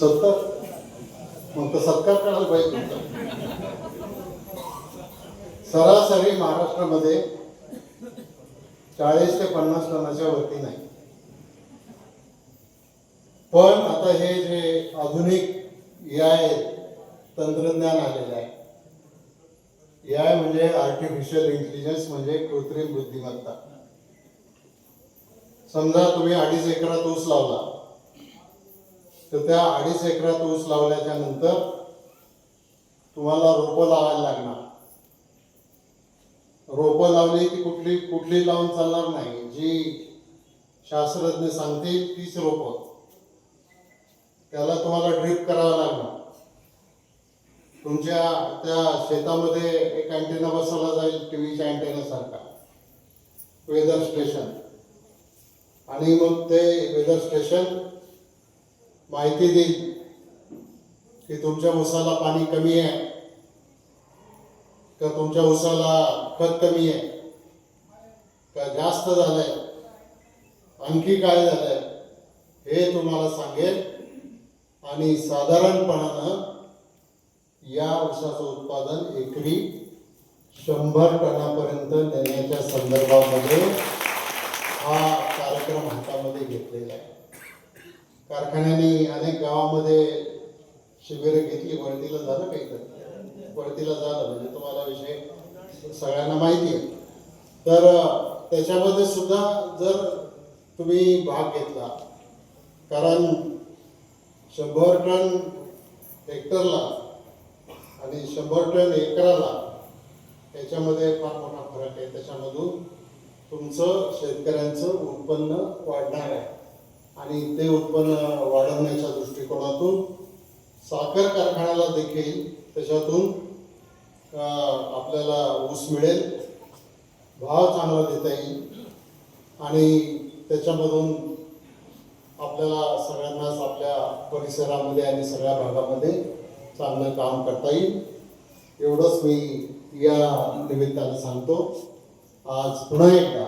सत्तर मग तर सत्कार करायला पाहिजे तुमचा. सरासरी महाराष्ट्रामध्ये चाळीस ते पन्नास टनाच्या वरती नाही. पण आता हे जे आधुनिक याय तंत्रज्ञान आलेलं आहे. याय म्हणजे आर्टिफिशियल इंटेलिजन्स म्हणजे कृत्रिम बुद्धिमत्ता. समजा तुम्ही अडीच एकरात ऊस लावला. तर त्या अडीच एकरात ऊस लावल्याच्या नंतर तुम्हाला रोपं लावायला लागणार. रोपं लावली की कुठली कुठली लावून चालणार नाही. जी शास्त्रज्ञ सांगतील तीच रोपं. त्याला तुम्हाला ड्रिप करावं लागणार. तुमच्या त्या शेतामध्ये एक अँटेना बसवला जाईल टीव्हीच्या अँटेना सारखा. वेदर स्टेशन आणि मग ते वेदर स्टेशन माहिती देईल की तुमच्या उसाला पाणी कमी आहे. का तुमच्या उसाला खत कमी आहे? का जास्त झालंय? आणखी काय झालंय? हे तुम्हाला सांगेल आणि साधारणपणानं या ऊसाचं उत्पादन एकरी शंभर टनापर्यंत नेण्याच्या संदर्भामध्ये हा कार्यक्रम हातामध्ये घेतलेला आहे. कारखान्यांनी अनेक गावामध्ये शिबिरं घेतली. वळतीला झालं काहीतरी वळतीला झालं. म्हणजे तुम्हाला विषय सगळ्यांना माहिती आहे. तर त्याच्यामध्ये सुद्धा जर तुम्ही भाग घेतला कारण शंभर टन हेक्टरला आणि शंभर टन एकराला याच्यामध्ये फार मोठा फरक आहे. त्याच्यामधून तुमचं शेतकऱ्यांचं उत्पन्न वाढणार आहे. आणि ते उत्पन्न वाढवण्याच्या दृष्टिकोनातून साखर कारखान्याला देखील त्याच्यातून आपल्याला ऊस मिळेल भाव चांगला देता येईल आणि त्याच्यामधून आपल्याला सगळ्यांनाच आपल्या परिसरामध्ये आणि सगळ्या भागामध्ये चांगलं काम करता येईल. एवढंच मी या निमित्तानं सांगतो. आज पुन्हा एकदा